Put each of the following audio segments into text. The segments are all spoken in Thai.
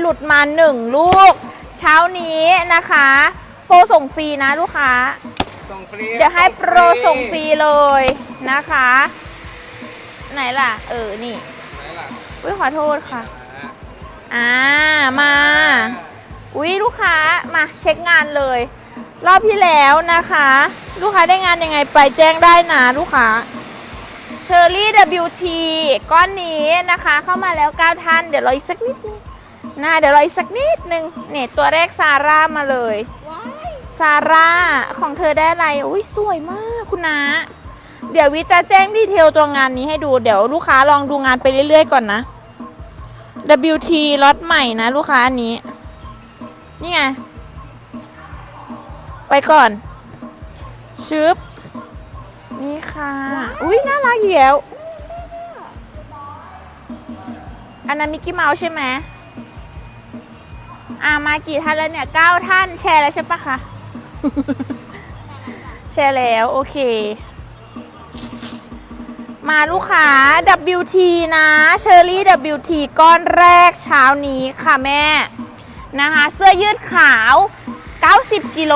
หลุดมาหนึ่งลูก เช้านี้นะคะ โปรส่งฟรีนะลูกค้า ส่งฟรีเดี๋ยวให้โปรส่งฟรีเลยนะคะ ไหนล่ะ เออ นี่ไหนล่ะอุ้ยขอโทษค่ะอ่าอ่า มา อุ้ยลูกค้ามาเช็คงานเลย รอบที่แล้วนะคะ ลูกค้าได้งานยังไงไปแจ้งได้นะลูกค้าเชอรี่ WT ก้อนนี้นะคะ เข้ามาแล้ว 9 ท่าน เดี๋ยวรออีกสักนิดนึง นะเดี๋ยวรออีกสักนิดนึงเนี่ยตัวแรกซาร่ามาเลยซาร่าของเธอได้อะไรอุ้ยสวยมากคุณนะเดี๋ยววิจะแจ้งดีเทลตัวงานนี้ให้ดูเดี๋ยวลูกค้าลองดูงานไปเรื่อยๆก่อนนะ WT ล็อตใหม่นะ ลูกค้าอันนี้ นี่ไง ไปก่อน ชึบ นี่ค่ะ อุ้ยน่ารักอีกแล้วอันนั้นมิกกี้เมาส์ใช่ไหม อ่ามากี่ท่านแล้วเนี่ยเก้าท่านแชร์แล้วใช่ปะคะ แชร์แล้วโอเค มาลูกค้า WT นะเชอรี่ WT ก้อนแรกเช้านี้ค่ะแม่ นะคะ เสื้อยืดขาว 90 กิโล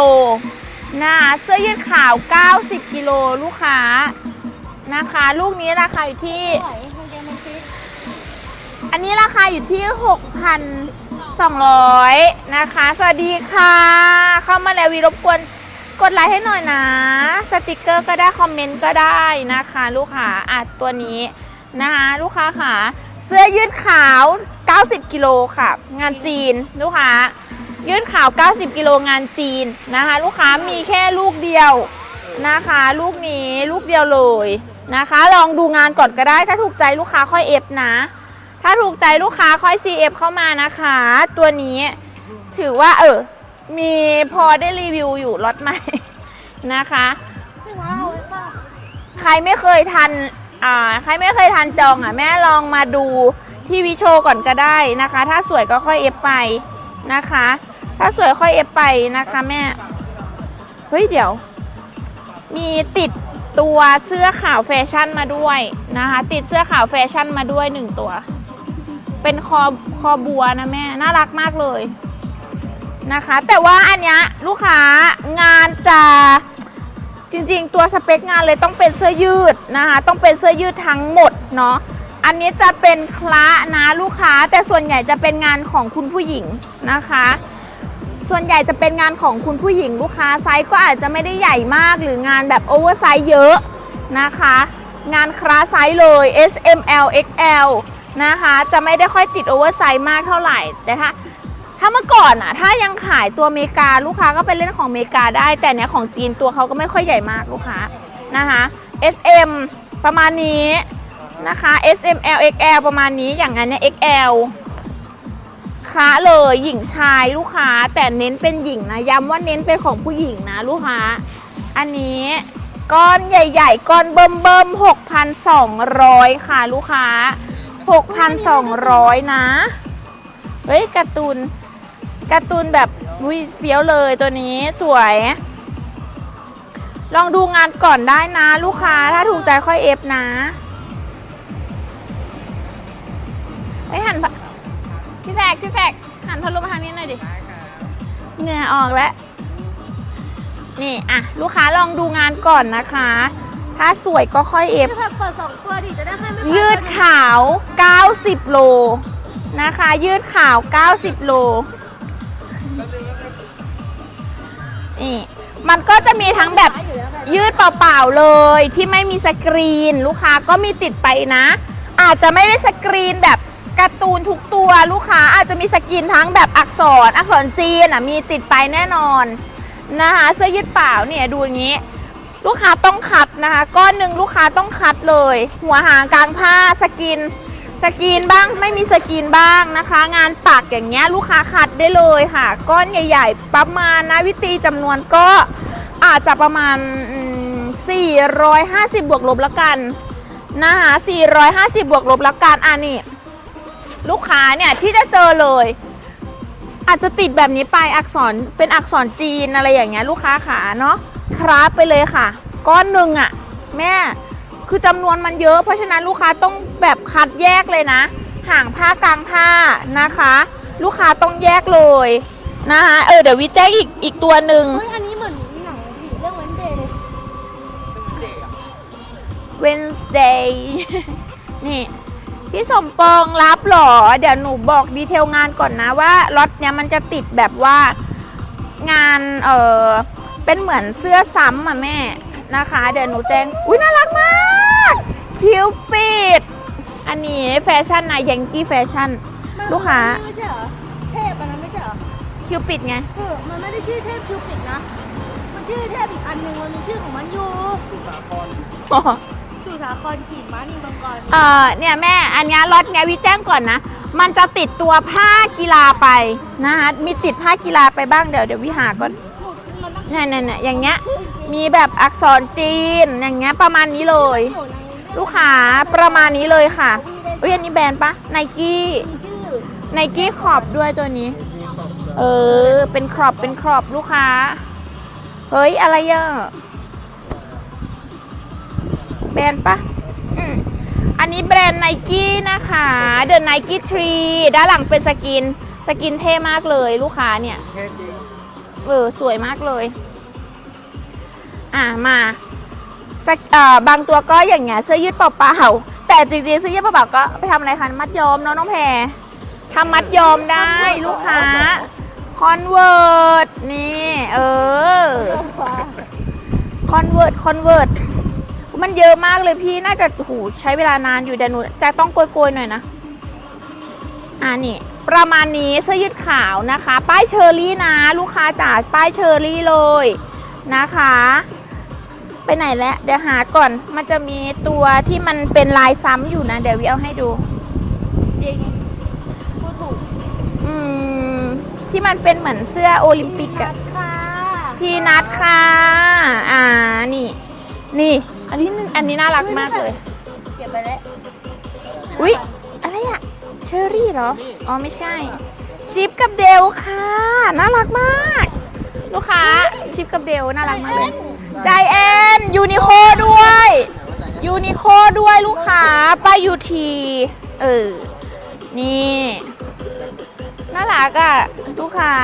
นะคะเสื้อยืดขาว 90 กิโลลูกค้านะคะ ลูกนี้ราคาอยู่ที่ อันนี้ราคาอยู่ที่ 200 นะคะ สวัสดีค่ะ เข้ามาแล้ววีรบกวนกดไลค์ให้หน่อยนะ สติกเกอร์ก็ได้ คอมเมนต์ก็ได้นะคะ ลูกค้าอะตัวนี้นะคะ ลูกค้าค่ะ เสื้อยืดขาว 90 กิโลค่ะ งานจีนลูกค้ายืดขาว 90 กิโลงานจีนนะคะ ลูกค้ามีแค่ลูกเดียวนะคะ ลูกนี้ลูกเดียวเลยนะคะ ลองดูงานก่อนก็ได้ถ้าถูกใจลูกค้าค่อยเอฟนะ ถ้าถูกใจลูกค้าค่อย CF เข้ามานะคะ ตัวนี้ถือว่าเออ มีพอได้รีวิวอยู่ล็อตใหม่ นะคะ ใครไม่เคยทันอ่าใครไม่เคยทันจองอะ แม่ลองมาดูที่วิโชก่อนก็ได้นะคะ ถ้าสวยก็ค่อยเอฟไปนะคะ ถ้าสวยค่อยเอฟไปนะคะแม่ เฮ้ยเดี๋ยว มีติดตัวเสื้อขาวแฟชั่นมาด้วยนะคะ ติดเสื้อขาวแฟชั่นมาด้วยหนึ่งตัว เป็นคอคอบัวนะแม่ น่ารักมากเลยนะคะ แต่ว่าอันเนี้ยลูกค้างานจะจริงๆ ตัวสเปคงานเลยต้องเป็นเสื้อยืดนะคะ ต้องเป็นเสื้อยืดทั้งหมดเนาะอันนี้จะเป็นคละนะลูกค้า แต่ส่วนใหญ่จะเป็นงานของคุณผู้หญิงนะคะ ส่วนใหญ่จะเป็นงานของคุณผู้หญิงลูกค้าไซส์ก็อาจจะไม่ได้ใหญ่มากหรืองานแบบโอเวอร์ไซส์เยอะนะคะ งานคลาไซส์เลย S M L X L นะคะ จะไม่ได้ค่อยติดโอเวอร์ไซส์มากเท่าไหร่แต่ถ้าถ้าเมื่อก่อนอะถ้ายังขายตัวอเมริกาลูกค้าก็ไปเล่นของอเมริกาได้ แต่เนี้ยของจีนตัวเขาก็ไม่ค่อยใหญ่มากลูกค้านะคะ S M ประมาณนี้นะคะ S M L X L ประมาณนี้อย่างนั้นเนี่ย X L ค้าเลยหญิงชายลูกค้าแต่เน้นเป็นหญิงนะย้ำว่าเน้นเป็นของผู้หญิงนะลูกค้า อันนี้ก้อนใหญ่ ๆ ก้อนเบิ่มเบิ่ม6,200 ค่ะลูกค้า 6,200 นะ เฮ้ยการ์ตูนการ์ตูนแบบวิเฟี้ยวเลยตัวนี้สวย ลองดูงานก่อนได้นะ ลูกค้าถ้าถูกใจค่อยเอฟนะเฮ้ยหันพี่แฟกพี่แฟกหันพัดลมมาทางนี้หน่อยดิเหงื่อออกแล้วนี่อะ ลูกค้าลองดูงานก่อนนะคะ ถ้าสวยก็ค่อยเอฟพี่ผักเปิดสองตัวดิจะได้ให้ไม่ยืดขาว 90 โลนะคะ ยืดขาว 90 โลนี่มันก็จะมีทั้งแบบยืดเปล่าๆเลยที่ไม่มีสกรีนลูกค้าก็มีติดไปนะ อาจจะไม่ได้สกรีนแบบการ์ตูนทุกตัวลูกค้าอาจจะมีสกรีนทั้งแบบอักษรอักษรจีนอะมีติดไปแน่นอนนะคะเสื้อยืดเปล่าเนี่ยดูอย่างนี้ ลูกค้าต้องคัดนะคะ ก้อนหนึ่งลูกค้าต้องคัดเลย หัวหางกลางผ้าสกรีนสกรีนบ้างไม่มีสกรีนบ้างนะคะ งานปักอย่างเงี้ยลูกค้าคัดได้เลยค่ะ ก้อนใหญ่ ๆ ประมาณนะวิตีจำนวนก็อาจจะประมาณอืม450 บวกลบแล้วกันนะคะ450 บวกลบแล้วกันอะนี่ลูกค้าเนี่ยที่จะเจอเลย อาจจะติดแบบนี้ไปอักษรเป็นอักษรจีนอะไรอย่างเงี้ยลูกค้าขาเนาะ คราฟไปเลยค่ะ ก้อนหนึ่งอะ่ะ แม่คือจำนวนมันเยอะ เพราะฉะนั้นลูกค้าต้องแบบคัดแยกเลยนะ ห่างผ้ากลางผ้านะคะ ลูกค้าต้องแยกเลยนะคะเออเดี๋ยววิแจ้งอีกอีกตัวหนึ่งเฮ้ยอันนี้เหมือนหนังผีเรื่องเวนเดย์เลย Wednesday นี่ พี่สมปองรับเหรอ เดี๋ยวหนูบอกดีเทลงานก่อนนะว่าล็อตเนี้ยมันจะติดแบบว่างานเออ เป็นเหมือนเสื้อซ้ำอะแม่นะคะ เดี๋ยวหนูแจ้ง อุ้ยน่ารักมาก คิวปิด อันนี้แฟชั่นนะยังกี้แฟชั่นลูกค้ามันไม่ใช่เหรอ เทพอันนั้นไม่ใช่เหรอคิวปิดไง เออมันไม่ได้ชื่อเทพคิวปิดนะ มันชื่อเทพอีกอันหนึงมันมีชื่อของมันอยู่สุสาครขี่ม้านิงมังกร เออเนี่ยแม่ อันเนี้ยล็อตเนี้ยวิแจ้งก่อนนะ มันจะติดตัวผ้ากีฬาไปนะคะมีติดผ้ากีฬาไปบ้างเดี๋ยวเดี๋ยววิหาก่อนมั นี่ยเนี่ยเนี่ยอย่างเงี้ย มีแบบอักษรจีน อย่างเงี้ยประมาณนี้เลย ลูกค้าประมาณนี้เลยค่ะเอ้ยอันนี้แบรนด์ปะไนกี้ไนกี้ขอบด้วยตัวนี้ เออ เป็นขอบเป็นขอบลูกค้า เฮ้ย อะไรอะแบรนด์ปะอันนี้แบรนด์ไนกี้นะคะ The Nike Tree ด้านหลังเป็นสกิน สกินเท่มากเลยลูกค้าเนี่ยเท่จริง เออสวยมากเลย อะมาสักเอ่อบางตัวก็อย่างเงี้ยเสื้อยืดเปล่าๆแต่จริงๆเสื้อยืดเปล่าๆก็ไปทำอะไรคะมัดย้อมเนาะน้องแพรทำมัดย้อมได้ลูกค้าคอนเวิร์ตนี่เออคอนเวิร์ตคอนเวิร์ตมันเยอะมากเลยพี่น่าจะโหใช้เวลานานอยู่แต่หนูจะต้องโกยๆหน่อยนะอ่านี่ ประมาณนี้เสื้อยืดขาวนะคะ ป้ายเชอรี่นะ ลูกค้าจ๋าป้ายเชอรี่เลยนะคะ ไปไหนแล้วเดี๋ยวหาก่อนมันจะมีตัวที่มันเป็นลายซ้ำอยู่นะ เดี๋ยววิเอาให้ดู จริงพูดถูกอืมที่มันเป็นเหมือนเสื้อโอลิมปิกนัอะดค่ะพีนัทค่ะ อ่านี่ นี่ อันนี้อันนี้น่ารักมากเลย เก็บไปแล้วอุ๊ยอะไรอะ เชอรี่เหรอ อ๋อไม่ใช่ ชิปกับเดลค่ะ น่ารักมาก ลูกค้าชิปกับเดลน่ารักมากเลยใจแอนยูนิโคด้วยยูนิโคด้วยลูกค้าป้ายยูทีเออ นี่น่ารักอะลูกค้า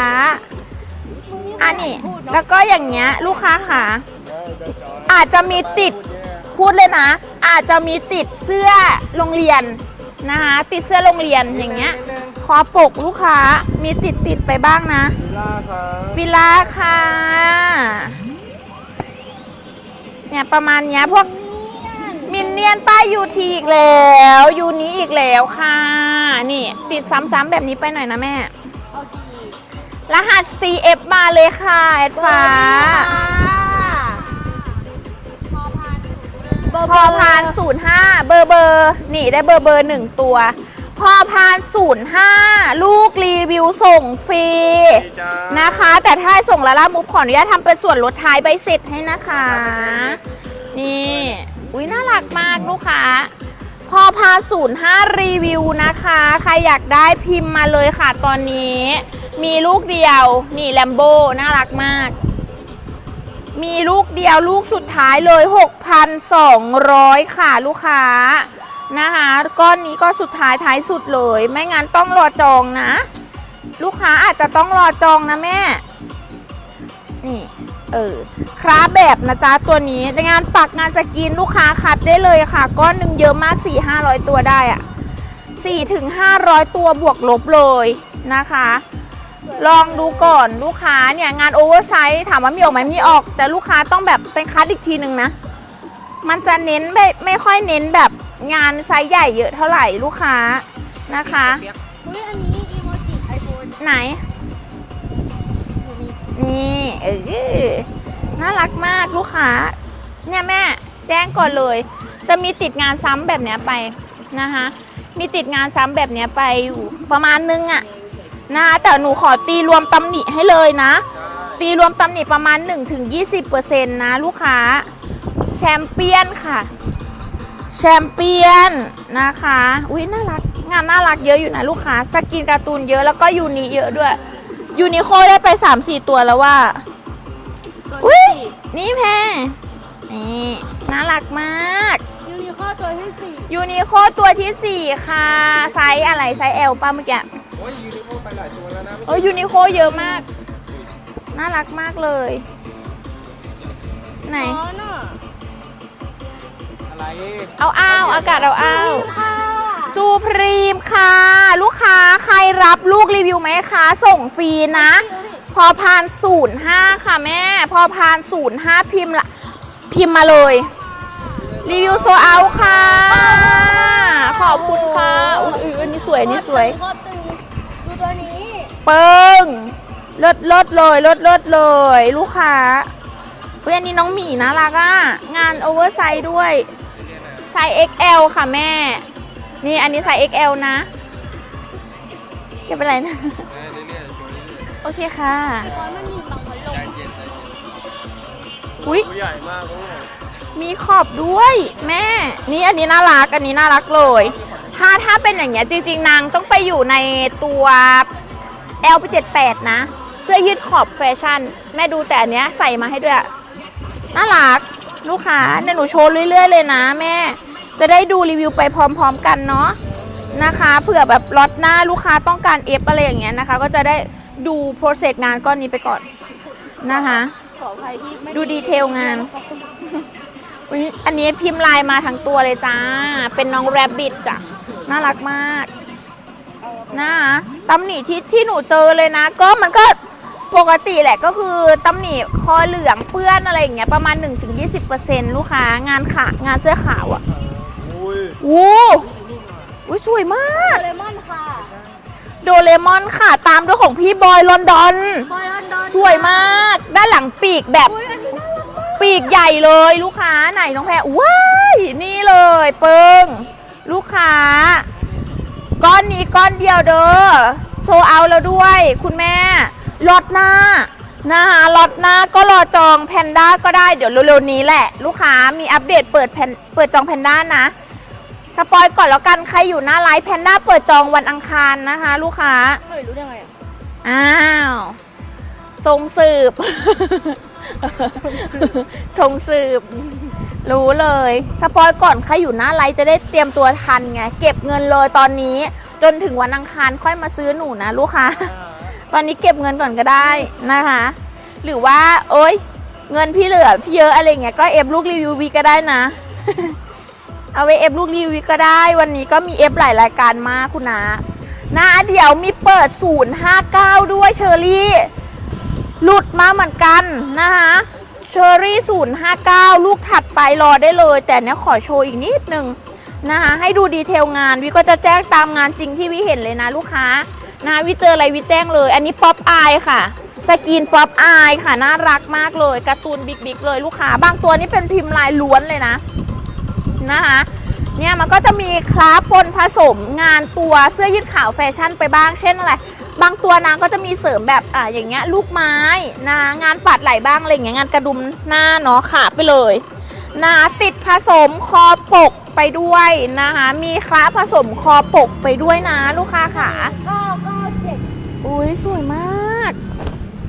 อันนี้แล้วก็อย่างเงี้ยลูกค้าค่ะอาจจะมีติดพูดเลยนะ อาจจะมีติดเสื้อโรงเรียน นะคะติดเสื้อโรงเรียนอย่างเงี้ย คอปกลูกค้ามีติดติดไปบ้างนะ ฟิล่าครับฟิลาค่ะ เนี่ยประมาณเนี้ยพวกมินเนี่ยนป้ายยูทีอีกแล้วยูนี้อีกแล้วค่ะ นี่ติดซ้ำๆแบบนี้ไปหน่อยนะแม่เอาดีรหัส CF มาเลยค่ะแอดฟ้า เบอร์พอพานศูนย์ห้าเบอร์เบอร์นี่ได้เบอร์เบอร์หนึ่งตัวพอพานศูนย์ห้าลูกรีวิวส่งฟรีนะคะ แต่ถ้าส่งละล่ามุกขออนุญาตทำเป็นส่วนลดท้ายใบเสร็จให้นะคะ นี่อุ้ยน่ารักมากลูกค้าพอพาศูนย์ห้ารีวิวนะคะ ใครอยากได้พิมพ์มาเลยค่ะตอนนี้ มีลูกเดียว นี่แลมโบน่ารักมาก มีลูกเดียวลูกสุดท้ายเลย 6,200 ค่ะลูกค้านะคะก้อนนี้ก็สุดท้ายท้ายสุดเลย ไม่งั้นต้องรอจองนะ ลูกค้าอาจจะต้องรอจองนะแม่ นี่ เออคราแบบนะจ๊ะตัวนี้งานปักงานสกรีนลูกค้าคัดได้เลยค่ะ ก้อนหนึ่งเยอะมาก 4 500 ตัวได้อะ4ถึง500 ตัวบวกลบเลยนะคะ ลองดูก่อนลูกค้าเนี่ยงานโอเวอร์ไซส์ถามว่ามีออกไหมมีออก แต่ลูกค้าต้องแบบเป็นคัดอีกทีหนึ่งนะ มันจะเน้นไม่ไม่ค่อยเน้นแบบงานไซส์ใหญ่เยอะเท่าไหร่ลูกค้านะคะ เฮ้ยอันนี้อีโมจิไอโฟนไหน นี่เออน่ารักมากลูกค้า เนี่ยแม่แจ้งก่อนเลย จะมีติดงานซ้ำแบบเนี้ยไปนะคะ มีติดงานซ้ำแบบเนี้ยไปอยู่ประมาณนึงอะนะ คะแต่หนูขอตีรวมตำหนิให้เลยนะ ตีรวมตำหนิประมาณ 1-20%นะลูกค้า แชมเปี้ยนค่ะ แชมเปี้ยนนะคะ อุ้ยน่ารัก งานน่ารักเยอะอยู่นะลูกค้า สกินการ์ตูนเยอะแล้วก็ยูนิเยอะด้วย ยูนิโคได้ไป 3-4 ตัวแล้วว่า อุ้ยนี่แพรนี่น่ารักมากยูนิโคตัวที่สี่ยูนิโคตัวที่4ค่ะ ไซส์อะไรไซส์ L ป้าเมื่อกี้โอ้ยยูนิ โคไปหลายเออยูนิโคเยอะมาก น่ารักมากเลย ไหนอ๋อน่ะอะไรเอาอ้าวอากาศเอาอ้าวค่ะซูพรีมค่ะ ลูกค้าใครรับลูกรีวิวไหมคะ ส่งฟรีนะ พอพานศูนย์ห้าค่ะแม่ พอพานศูนย์ห้าพิมพ์ละพิมพ์มาเลย รีวิวโซเอาค่ะ ขอบคุณค่ะ อุ้ยอุ๊ยอันนี้สวยอันนี้สวย โคตรตึงดู ตัวนี้เปิ้งเลิศเลิศเลยเลิศเลิศเลย ลูกค้าเฮ้ยอันนี้น้องหมีน่ารักอะงานโอเวอร์ไซส์ด้วยไซส์ XL ค่ะแม่ นี่อันนี้ไซส์ XL นะแกเป็นไรนะ โอเคค่ะตอนมันมีบางคนลงอุ้ยตัวใหญ่มากลูกมีขอบด้วย แม่ นี่อันนี้น่ารัก อันนี้น่ารักเลย ถ้าถ้าเป็นอย่างเงี้ยจริง ๆ นางต้องไปอยู่ในตัว L78 นะ เสื้อยืดขอบแฟชั่น แม่ดูแต่อันเนี้ยใส่มาให้ด้วยอะน่ารัก ลูกค้าเนี่ยหนูโชว์เรื่อย ๆ เลยนะแม่ จะได้ดูรีวิวไปพร้อม ๆ กันเนาะนะคะเผื่อแบบล็อตหน้าลูกค้าต้องการเอฟอะไรอย่างเงี้ยนะคะ ก็จะได้ดูโปรเซสงานก้อนนี้ไปก่อนนะคะ ขออภัยที่ไม่ดูดีเทลงาน อุ๊ยอันนี้พิมพ์ลายมาทั้งตัวเลยจ้า เป็นน้องแรบบิทจ้ะ น่ารักมากนะตำหนิที่ที่หนูเจอเลยนะ ก็มันก็ปกติแหละก็คือตำหนิคอเหลืองเปื้อนอะไรอย่างเงี้ยประมาณ 1-20%ลูกค้างานขางานเสื้อขาวอะ่ะอุ้ยโอ้อุ้ยสวยมากโดเรมอนค่ะ โดเรมอนค่ะตามด้วยของพี่บอยลอนดอนบอยลอนดอนสวยมาก ด้านหลังปีกแบบอุ้ยอันนี้น่ารักมากปีกใหญ่เลยลูกค้าไหนน้องแพรว้ายนี่เลยเปิง ลูกค้า ก้อนนี้ก้อนเดียวเด้อโซเอาแล้วด้วย คุณแม่ลอตหน้านะคะลอตหน้าก็รอจองแพนด้าก็ได้เดี๋ยวเร็วๆนี้แหละ ลูกค้ามีอัปเดตเปิดแพนเปิดจองแพนด้านะสปอยก่อนแล้วกันใครอยู่หน้าไลฟ์แพนด้าเปิดจองวันอังคารนะคะ ลูกค้าเฮ้ยรู้ได้ไงอะอ้าวทรงสืบทรงสืบ รู้เลย สปอยก่อนใครอยู่หน้าไลฟ์จะได้เตรียมตัวทันไง เก็บเงินเลยตอนนี้ จนถึงวันอังคารค่อยมาซื้อหนูนะลูกค้า ตอนนี้เก็บเงินก่อนก็ได้นะคะ หรือว่า โอ๊ย เงินพี่เหลือพี่เยอะอะไรเงี้ยก็เอฟลูกรีวิววีก็ได้นะ เอาไว้เอฟลูกรีวิวก็ได้ วันนี้ก็มีเอฟหลายรายการมากคุณนะนะเดี๋ยวมีเปิด 059 ด้วยเชอรี่ หลุดมาเหมือนกันนะคะ เชอรี่059ลูกถัดไปรอได้เลย แต่เนี้ยขอโชว์อีกนิดนึงนะคะให้ดูดีเทลงานวิก็จะแจ้งตามงานจริงที่วิเห็นเลยนะลูกค้านะวิเจออะไรวิแจ้งเลย อันนี้ป๊อปอายค่ะ สกีนป๊อปอายค่ะ น่ารักมากเลยการ์ตูนบิ๊กๆเลยลูกค้า บางตัวนี่เป็นพิมพ์ลายล้วนเลยนะนะคะเนี่ยมันก็จะมีคลาปนผสมงานตัวเสื้อยืดขาวแฟชั่นไปบ้างเช่นอะไร บางตัวนางก็จะมีเสริมแบบอ่าอย่างเงี้ยลูกไม้นะงานปัดไหลบ้างอะไรอย่างเงี้ยงานกระดุมหน้าเนาะขาไปเลยนะคะติดผสมคอปกไปด้วยนะคะมีคลาผสมคอปกไปด้วยนะลูกค้าขาเก้าเก้าเจ็ดอุ้ยสวยมาก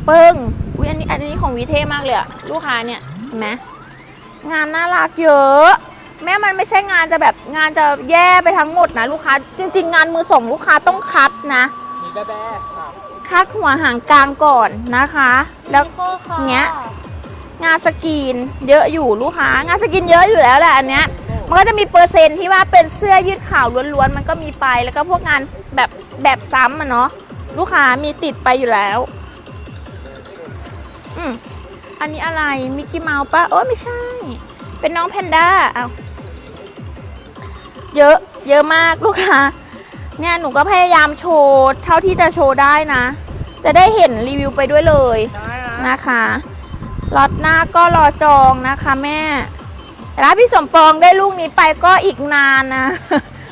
เปิ้งอุ้ยอันนี้อันนี้ของวีเท่มากเลยอะลูกค้าเนี่ยเห็นไหมงานน่ารักเยอะแม่มันไม่ใช่งานจะแบบงานจะแย่ไปทั้งหมดนะลูกค้า จริง ๆ งานมือส่งลูกค้าต้องคัดนะมี แบ๊ะๆครับคัดหัวหางกลางก่อนนะคะ แล้วโคค่ะเงี้ย งานสกรีนเยอะอยู่ลูกค้า งานสกรีนเยอะอยู่แล้วแหละอันเนี้ย มันก็จะมีเปอร์เซ็นต์ที่ว่าเป็นเสื้อยืดขาวล้วนๆ มันก็มีไป แล้วก็พวกงานแบบแบบซ้ำอะเนาะ ลูกค้ามีติดไปอยู่แล้ว อืมอันนี้อะไร มิกกี้เมาส์ปะโอ้ไม่ใช่ เป็นน้องแพนด้า เอา เยอะ เยอะมากลูกค้า เนี่ยหนูก็พยายามโชว์เท่าที่จะโชว์ได้นะ จะได้เห็นรีวิวไปด้วยเลยใช่นะนะคะล็อตหน้าก็รอจองนะคะแม่แต่ถ้าพี่สมปองได้ลูกนี้ไปก็อีกนานนะ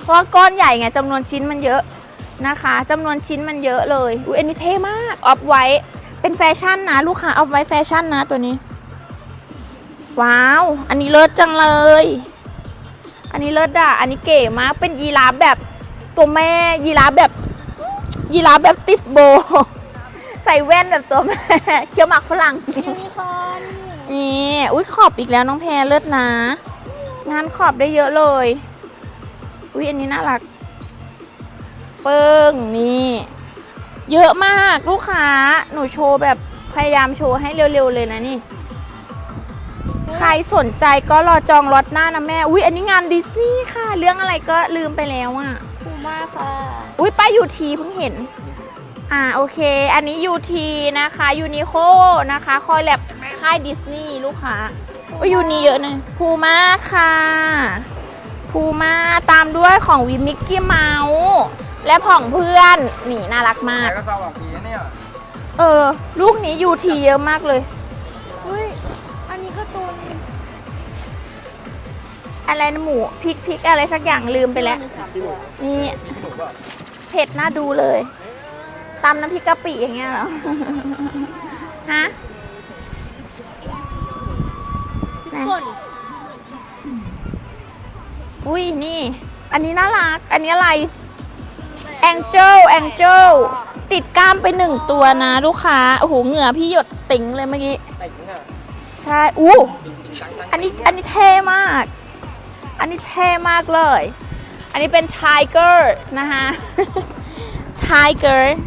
เพราะว่าก้อนใหญ่ไงจำนวนชิ้นมันเยอะนะคะจำนวนชิ้นมันเยอะเลยอุ้ยอันนี้เท่มากออฟไว้เป็นแฟชั่นนะ ลูกค้าออฟไว้แฟชั่นนะตัวนี้ ว้าว อันนี้เลิศจังเลย อันนี้เลิศอะ อันนี้เก๋มากเป็นยีราฟแบบ ตัวแม่ยีราฟแบบยีราฟแบบติดโบว์ใส่แว่นแบบตัวแม่เคี้ยวหมากฝรั่งยูนิคอร์นนี่อุ้ยขอบอีกแล้วน้องแพรเลิศนะ งานขอบได้เยอะเลย อุ้ยอันนี้น่ารัก เปิ้งนี่เยอะมากลูกค้าหนูโชว์แบบพยายามโชว์ให้เร็วๆเลยนะนี่ ใครสนใจก็รอจองรถหน้านะแม่ อุ้ยอันนี้งานดิสนีย์ค่ะ เรื่องอะไรก็ลืมไปแล้วอะคู มาค่ะ อุ้ยป้ายยูทีเพิ่งเห็น อ่าโอเค อันนี้ยูทีนะคะยูนิโคนะคะคอยแลบค่ายดิสนีย์ลูกค้าอุ้ยยูนีเยอะนะพูม่าค่ะพูม่าตามด้วยของวิมิกกี้เมาส์และของเพื่อนนี่น่ารักมากก็สวัสดีนะเนี่ย เออ ลูกนี้ยูทีเยอะมากเลยอุ้ย อะไรนะหมูพริกพริกอะไรสักอย่างลืมไปแล้วมีสามตัวนี่พี่หนูก็เผ็ดน่าดูเลยตำน้ำพริกกะปิอย่างเงี้ยเหรอ ฮะพริกป่นอุ้ยนี่ อันนี้น่ารัก อันนี้อะไร แองเจลแองเจลติดกล้ามไปหนึ่งตัวนะลูกค้า โอ้โห เหงื่อพี่หยดติ๋งเลยเมื่อกี้แต่งอะใช่ อู้ อันนี้ อันนี้เท่มาก อันนี้เท่มากเลย อันนี้เป็นชายเกอร์นะคะชายเกอร์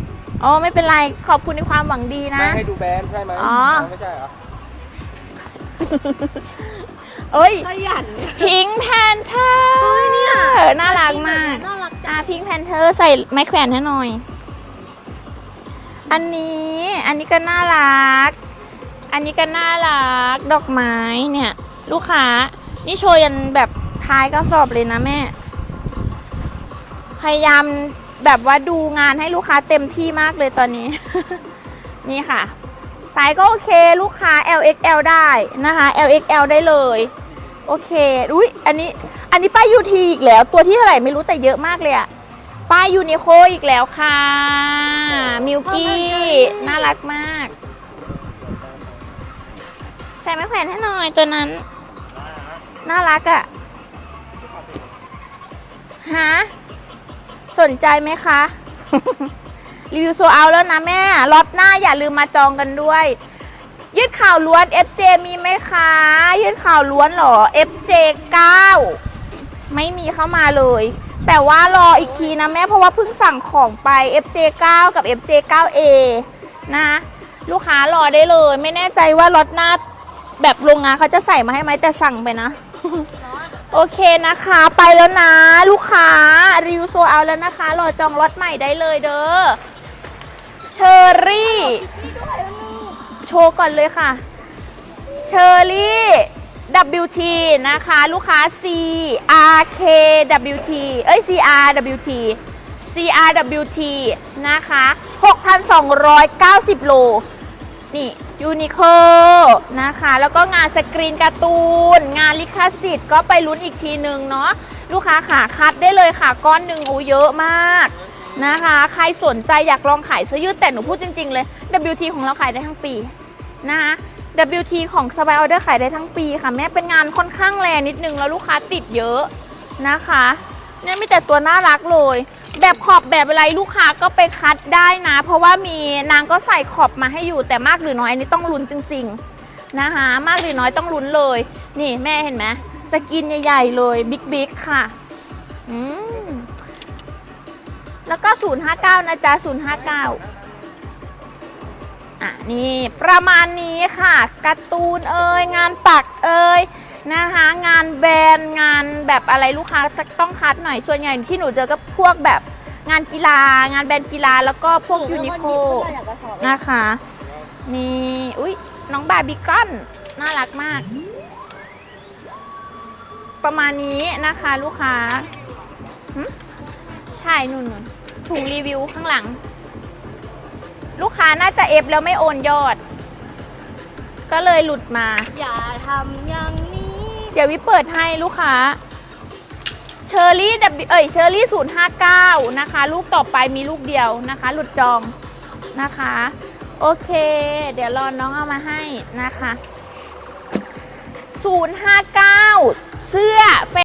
อ๋อไม่เป็นไรขอบคุณในความหวังดีนะแม่ให้ดูแบรนด์ใช่ไหมอ๋อ ไม่ใช่เหรอ เอ้ยขยันพิงแพนเทอร์เฮ้ยเนี่ยน่ารักมากน่ารักจัอ่างพิงแพนเทอร์ใส่ไม้แขวนให้หน่อย อันนี้อันนี้ก็น่ารัก อันนี้ก็น่ารักดอกไม้เนี่ย ลูกค้า นี่โชว์ยันแบบ ท้ายกระสอบเลยนะแม่ พยายามแบบว่าดูงานให้ลูกค้าเต็มที่มากเลยตอนนี้ นี่ค่ะไซส์ก็โอเคลูกค้า LXL ได้นะคะ LXL ได้เลย โอเคอุ้ยอันนี้อันนี้ป้ายยูทีอีกแล้ว ตัวที่เท่าไหร่ไม่รู้แต่เยอะมากเลยอะป้ายยูนิโคอีกแล้วค่ะ มิวกี้น่ารักมากใส่ไม้แขวนให้หน่อยตัวนั้น น่ารักอะ ฮะ สนใจไหมคะ รีวิวโซเอาแล้วนะแม่รอบหน้าอย่าลืมมาจองกันด้วย ยืดข่าวล้วน FJ มีไหมคะ ยืดข่าวล้วนเหรอ FJ 9 ไม่มีเข้ามาเลย แต่ว่ารออีกทีนะแม่ เพราะว่าเพิ่งสั่งของไป FJ 9 กับ FJ 9A นะ ลูกค้ารอได้เลย ไม่แน่ใจว่ารถหน้าแบบโรงงานเขาจะใส่มาให้ไหมแต่สั่งไปนะ โอเคนะคะ ไปแล้วนะ ลูกค้ารีวิวโซเอาแล้วนะคะ รอจองรถใหม่ได้เลยเด้อเชอรี่โชว์ก่อนเลยค่ะเชอรี่ WT นะคะ ลูกค้า CRKWT เอ้ย CRWT CRWT นะคะ 6,290 โล นี่ ยูนิโคนะคะ แล้วก็งานสกรีนการ์ตูน งานลิขสิทธิ์ก็ไปลุ้นอีกทีหนึ่งเนาะลูกค้าขาคัดได้เลยค่ะ ก้อนหนึ่งโอ้เยอะมากนะคะ ใครสนใจอยากลองขายเสื้อยืดแต่หนูพูดจริง ๆ เลย WT ของเราขายได้ทั้งปีนะคะ WT ของสบายออเดอร์ขายได้ทั้งปีค่ะ แม่เป็นงานค่อนข้างแรงนิดนึงแล้วลูกค้าติดเยอะนะคะ เนี่ยมีแต่ตัวน่ารักเลย แบบขอบแบบอะไรลูกค้าก็ไปคัดได้นะ เพราะว่ามีนางก็ใส่ขอบมาให้อยู่แต่มากหรือน้อยอันนี้ต้องลุ้นจริง ๆนะคะมากหรือน้อยต้องลุ้นเลย นี่แม่เห็นไหมสกินใหญ่ ๆ เลยบิ๊กบิ๊กค่ะอืมแล้วก็ 059 นะจ๊ะ 059 อะ นี่ ประมาณนี้ค่ะการ์ตูนเอ่ยงานปักเอ่ย นะคะงานแบรนด์งานแบบอะไรลูกค้าจะต้องคัดหน่อยส่วนใหญ่ที่หนูเจอก็พวกแบบงานกีฬางานแบรนด์กีฬาแล้วก็พวกยูนิโคอยากกระสอบนะคะนี่อุ้ยน้องบาร์บีคอนน่ารักมาก ประมาณนี้นะคะลูกค้าหึใช่นุ่นๆถุงรีวิวข้างหลัง ลูกค้าน่าจะเอฟแล้วไม่โอนยอด ก็เลยหลุดมา อย่าทำอย่างนี้ เดี๋ยววิเปิดให้ลูกค้าเชอร์รี่เอ้ยเชอรี่ศูนย์ห้าเก้านะคะ ลูกต่อไปมีลูกเดียวนะคะ หลุดจองนะคะ โอเค เดี๋ยวรอน้องเอามาให้นะคะ 059 เสื้อ